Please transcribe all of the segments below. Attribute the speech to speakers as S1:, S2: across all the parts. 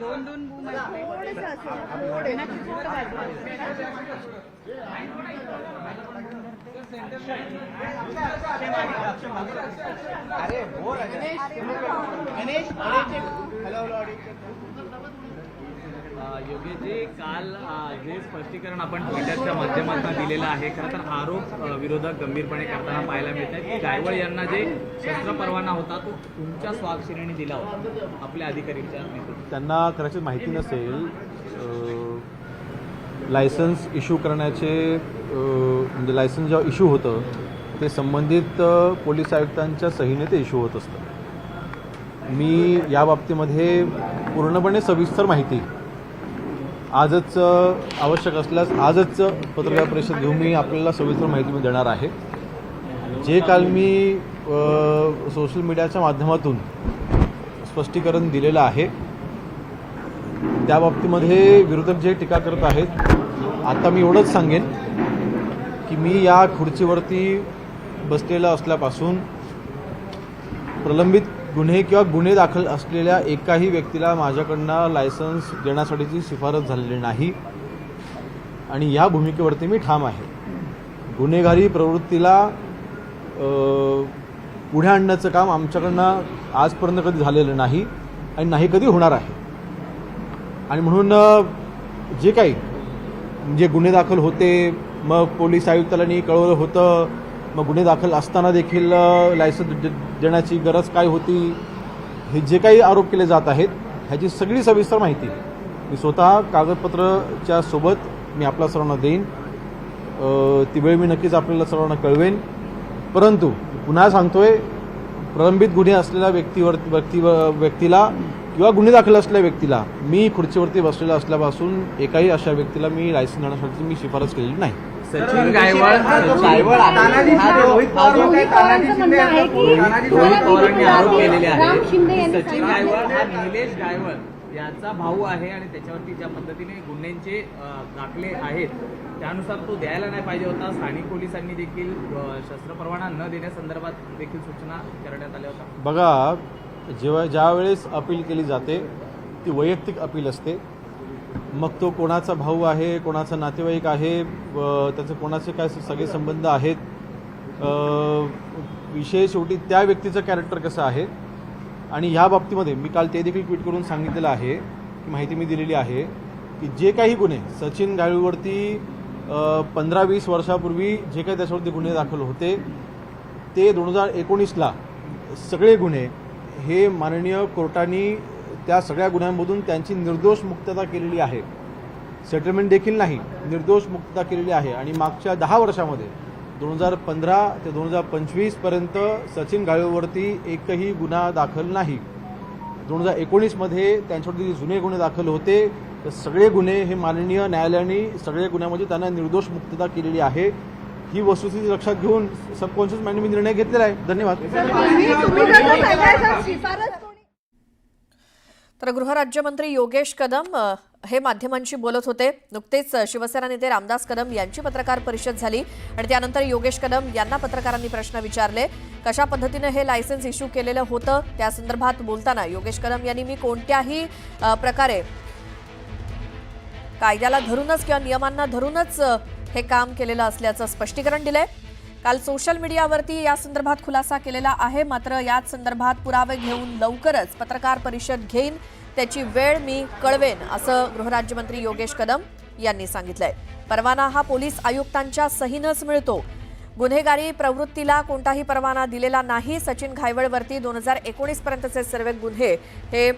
S1: दोन दोन बूम पेनाची फक्त बाजू.
S2: योगेशजी काल जे स्पष्टीकरण आपण ट्विटरच्या माध्यमातून दिलेलं आहे खरं तर आरोप विरोधक गंभीरपणे करताना पाहायला मिळत आहे की गायवळ यांना जे शस्त्र परवाना होता तो तुमच्या स्वाक्षरीने दिला होता आपल्या अधिकारीच्या
S3: त्यांना कदाचित माहिती नसेल लायसन्स इश्यू करण्याचे म्हणजे लायसन्स जेव्हा इश्यू होतं ते संबंधित पोलीस आयुक्तांच्या सहीने ते इश्यू होत असतं. मी या बाबतीमध्ये पूर्णपणे सविस्तर माहिती आजच आवश्यक असल्यास आजच पत्रकार परिषद घेऊन मी आपल्याला सविस्तर माहिती मी देणार आहे. जे काल मी सोशल मीडियाच्या माध्यमातून स्पष्टीकरण दिलेलं आहे त्या बाबतीमध्ये विरोधक जे टीका करत आहेत आता मी एवढंच सांगेन की मी या खुर्चीवरती बसलेला असल्यापासून प्रलंबित गुन्हे किंवा गुन्हे दाखल असलेल्या एकाही व्यक्तीला माझ्याकडनं लायसन्स देण्यासाठीची शिफारस झालेली नाही. आणि या भूमिकेवरती मी ठाम आहे. गुन्हेगारी प्रवृत्तीला पुढे आणण्याचं काम आमच्याकडनं आजपर्यंत कधी झालेलं नाही आणि नाही कधी होणार आहे. आणि म्हणून जे काही जे गुन्हे दाखल होते मग पोलीस आयुक्तांनी कळवलं होतं मग गुन्हे दाखल असताना देखील लायसन्स दे- देण्याची गरज काय होती? हे जे काही आरोप केले जात आहेत ह्याची सगळी सविस्तर माहिती मी स्वतः कागदपत्रच्या सोबत मी आपल्या सर्वांना देईन. ती वेळ मी नक्कीच आपल्याला सर्वांना कळवेन. परंतु पुन्हा सांगतोय प्रलंबित गुन्हे असलेल्या व्यक्तीवर व्यक्ती व्यक्तीला किंवा गुन्हे दाखल असलेल्या व्यक्तीला मी खुर्चीवरती बसलेला असल्यापासून एकाही अशा व्यक्तीला मी लायसन्स देण्यासाठी मी शिफारस केलेली नाही.
S2: सचिन गायवळ
S4: रोहित
S2: पवारांनी आरोप केलेले सचिन हा निलेश याचा भाऊ आहे आणि त्याच्यावरती ज्या पद्धतीने गुन्ह्यांचे दाखले आहेत त्यानुसार तो द्यायला नाही पाहिजे होता. स्थानिक पोलिसांनी देखील शस्त्र परवाना न देण्यासंदर्भात देखील सूचना करण्यात आल्या होत्या.
S3: बघा जेव्हा ज्यावेळेस अपील केली जाते ती वैयक्तिक अपील असते. मग तो कोणाचा भाऊ आहे कोणाचा नातेवाईक आहे व त्याचे कोणाचे काय सगळे संबंध आहेत विषय शेवटी त्या व्यक्तीचं कॅरेक्टर कसं आहे? आणि ह्या बाबतीमध्ये मी काल ते देखील ट्विट करून सांगितलेलं आहे की माहिती मी दिलेली आहे की जे काही गुन्हे सचिन गाळूवरती पंधरा वीस वर्षापूर्वी जे काही त्याच्यावरती गुन्हे दाखल होते ते दोन हजार एकोणीसला सगळे गुन्हे हे माननीय कोर्टाने त्या सगळ्या गुन्ह्यांमधून त्यांची निर्दोष मुक्तता केलेली आहे. सेटलमेंट देखील नाही निर्दोष मुक्तता केलेली आहे. आणि मागच्या दहा वर्षामध्ये दोन हजार पंधरा ते दोन हजार पंचवीसपर्यंत सचिन गाळेवरती एकही गुन्हा दाखल नाही. दोन हजार एकोणीसमध्ये त्यांच्यावरती जुने गुन्हे दाखल होते तर सगळे गुन्हे हे माननीय न्यायालयाने सगळे गुन्ह्यामध्ये त्यांना निर्दोष मुक्तता केलेली आहे. ही वस्तुस्थिती लक्षात घेऊन सबकॉन्शियस माइंडने मी निर्णय घेतलेला आहे. धन्यवाद.
S5: तर गृहराज्यमंत्री योगेश कदम हे माध्यमांशी बोलत होते. नुकतेच शिवसेना नेते रामदास कदम यांची पत्रकार परिषद झाली आणि त्यानंतर योगेश कदम यांना पत्रकारांनी प्रश्न विचारले कशा पद्धतीनं हे लायसन्स इश्यू केलेलं होतं? त्या संदर्भात बोलताना योगेश कदम यांनी मी कोणत्याही प्रकारे कायद्याला धरूनच किंवा नियमांना धरूनच हे काम केलेलं असल्याचं स्पष्टीकरण दिलंय. काल सोशल मीडियावरती या संदर्भात खुलासा केलेला आहे. मात्र याच संदर्भात पुरावे घेऊन लवकरच पत्रकार परिषद घेईन. त्याची वेळ मी कळवेन असं गृहराज्यमंत्री योगेश कदम यांनी सांगितलंय. परवाना हा पोलीस आयुक्तांच्या सहीनच मिळतो. गुन्हेगारी प्रवृत्तीला कोणताही परवाना दिलेला नाही. सचिन घायवळवरती दोन हजार एकोणीस पर्यंतचे सर्व गुन्हे. हे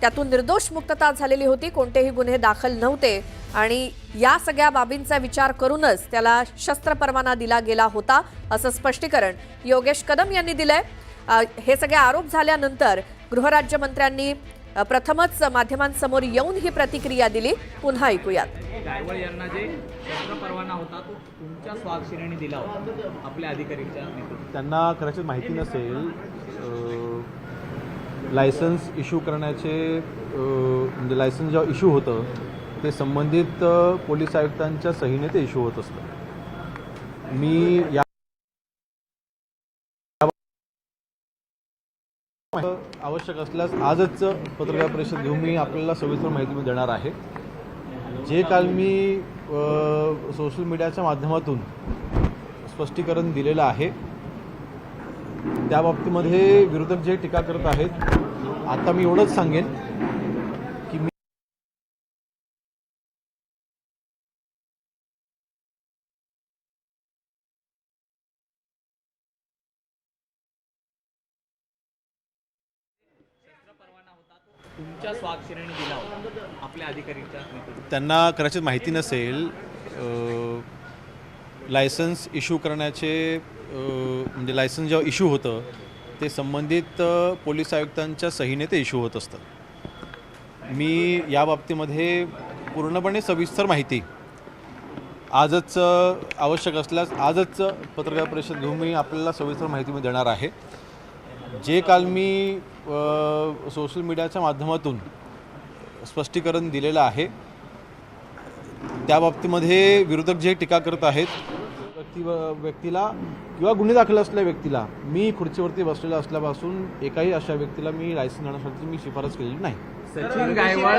S5: त्यातून निर्दोष मुक्तता झालेली होती. कोणतेही गुन्हे दाखल नव्हते. आणि या सगळ्या बाबींचा विचार करूनच त्याला शस्त्र परवाना दिला गेला होता असं स्पष्टीकरण योगेश कदम यांनी दिलंय. हे सगळे आरोप झाल्यानंतर गृहराज्यमंत्र्यांनी प्रथमच माध्यमांसमोर येऊन ही प्रतिक्रिया दिली. पुन्हा ऐकूयात.
S2: गायवळ यांना जे शस्त्र परवाना होता तो तुमच्या स्वाक्षरीने दिला होता आपल्या अधिकारीच्या
S3: त्यांना कदाचित माहिती नसेल लायसन्स इश्यू करण्याचे म्हणजे लायसन्स जेव्हा इश्यू होतं ते संबंधित पोलीस आयुक्तांच्या सहीने ते इश्यू होत असतं. मी या आवश्यक असल्यास आजच पत्रकार परिषद घेऊन मी आपल्याला सविस्तर माहिती मी देणार आहे. जे काल मी सोशल मीडियाच्या माध्यमातून स्पष्टीकरण दिलेलं आहे त्या बाबतीमध्ये विरोधक जे टीका करत आहेत आता मी एवढंच सांगेन.
S2: स्वाक्षरीने दिला होता. आपल्या अधिकारीच्या
S3: त्यांना कदाचित माहिती नसेल लायसन्स इश्यू करण्याचे म्हणजे लायसन्स जेव्हा इश्यू होतं ते संबंधित पोलीस आयुक्तांच्या सहीने ते इश्यू होत असतं. मी या बाबतीमध्ये पूर्णपणे सविस्तर माहिती आजच आवश्यक असल्यास आजच पत्रकार परिषद घेऊन मी आपल्याला सविस्तर माहिती मी देणार आहे. जे काल मी सोशल मीडियाच्या माध्यमातून स्पष्टीकरण दिलेलं आहे त्या बाबतीमध्ये विरोधक जे टीका करत आहेत व्यक्ती व्यक्तीला किंवा गुन्हे दाखल असलेल्या व्यक्तीला मी खुर्चीवरती बसलेला असल्यापासून एकाही अशा व्यक्तीला मी लायसन्स देण्यासाठी मी शिफारस केलेली नाही.
S2: सचिन गायवळ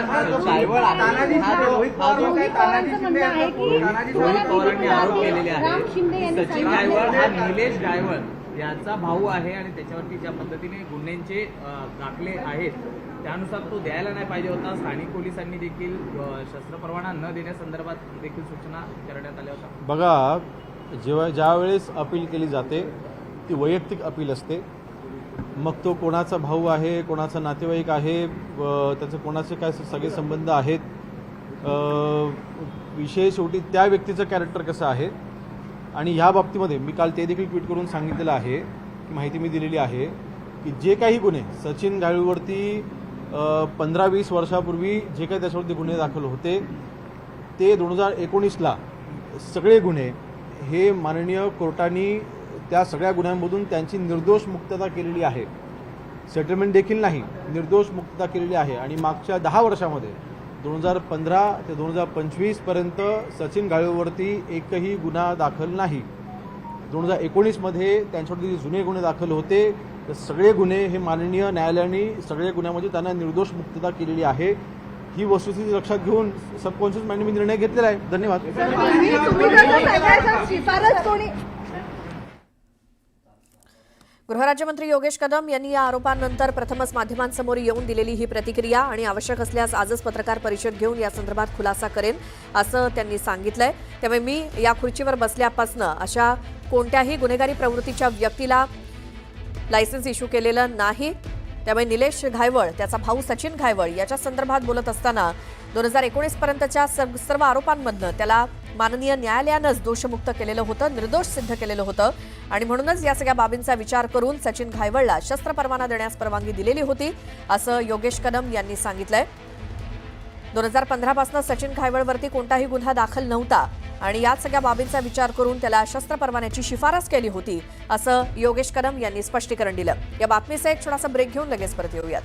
S2: सचिन हा निलेश गायवळ याचा भाऊ आहे आणि त्याच्यावरती ज्या पद्धतीने गुन्ह्यांचे दाखले आहेत त्यानुसार तो द्यायला नाही पाहिजे होता. स्थानिक पोलिसांनी देखील शस्त्र परवाना न देण्यासंदर्भात देखील सूचना करण्यात आल्या होत्या.
S3: बघा जेव्हा ज्यावेळेस अपील केली जाते ती वैयक्तिक अपील असते. मग तो कोणाचा भाऊ आहे कोणाचा नातेवाईक आहे त्याचे कोणाचे काय सगळे संबंध आहेत विषय शेवटी त्या व्यक्तीचं कॅरेक्टर कसं आहे? आणि ह्या बाबतीमध्ये मी काल ते देखील ट्विट करून सांगितलेलं आहे की माहिती मी दिलेली आहे की जे काही गुन्हे सचिन गाळूवरती पंधरा वीस वर्षापूर्वी जे काही त्याच्यावरती गुन्हे दाखल होते ते दोन हजार एकोणीसला सगळे गुन्हे हे माननीय कोर्टाने त्या सगळ्या गुन्ह्यांमधून त्यांची निर्दोष मुक्तता केलेली आहे. सेटलमेंट देखील नाही निर्दोष मुक्तता केलेली आहे. आणि मागच्या दहा वर्षामध्ये दोन हजार पंधरा ते दोन हजार पंचवीसपर्यंत सचिन गाळेवरती एकही गुन्हा दाखल नाही. दोन हजार एकोणीसमध्ये त्यांच्यावरती जे जुने गुन्हे दाखल होते. तर सगळे गुन्हे हे माननीय न्यायालयाने सगळे गुन्ह्यामध्ये त्यांना निर्दोष मुक्तता केलेली आहे. ही वस्तुस्थिती लक्षात घेऊन सबकॉन्शियस माइंडने मी निर्णय घेतलेला आहे. धन्यवाद.
S5: गृहराज्यमंत्री योगेश कदम यांनी या आरोपांनंतर प्रथमच माध्यमांसमोर येऊन दिलेली ही प्रतिक्रिया आणि आवश्यक असल्यास आजच पत्रकार परिषद घेऊन या संदर्भात खुलासा करेन असं त्यांनी सांगितलंय. त्यामुळे मी या खुर्चीवर बसल्यापासनं अशा कोणत्याही गुन्हेगारी प्रवृत्तीच्या व्यक्तीला लायसन्स इश्यू केलेलं नाही. त्यामुळे निलेश घायवळ त्याचा भाऊ सचिन घायवळ याच्या संदर्भात बोलत असताना दोन हजार एकोणीस पर्यंतच्या सर्व आरोपांमधनं त्याला माननीय न्यायालयानंच दोषमुक्त केलेलं होतं निर्दोष सिद्ध केलेलं होतं. आणि म्हणूनच या सगळ्या बाबींचा विचार करून सचिन घायवळला शस्त्र परवाना देण्यास परवानगी दिलेली होती असं योगेश कदम यांनी सांगितलंय. दोन हजार पंधरापासून सचिन घायवळवरती कोणताही गुन्हा दाखल नव्हता. आणि याच सगळ्या बाबींचा विचार करून त्याला शस्त्र परवान्याची शिफारस केली होती असं योगेश कदम यांनी स्पष्टीकरण दिलं. या बातमीचा एक छोटासा ब्रेक घेऊन लगेच परत येऊयात.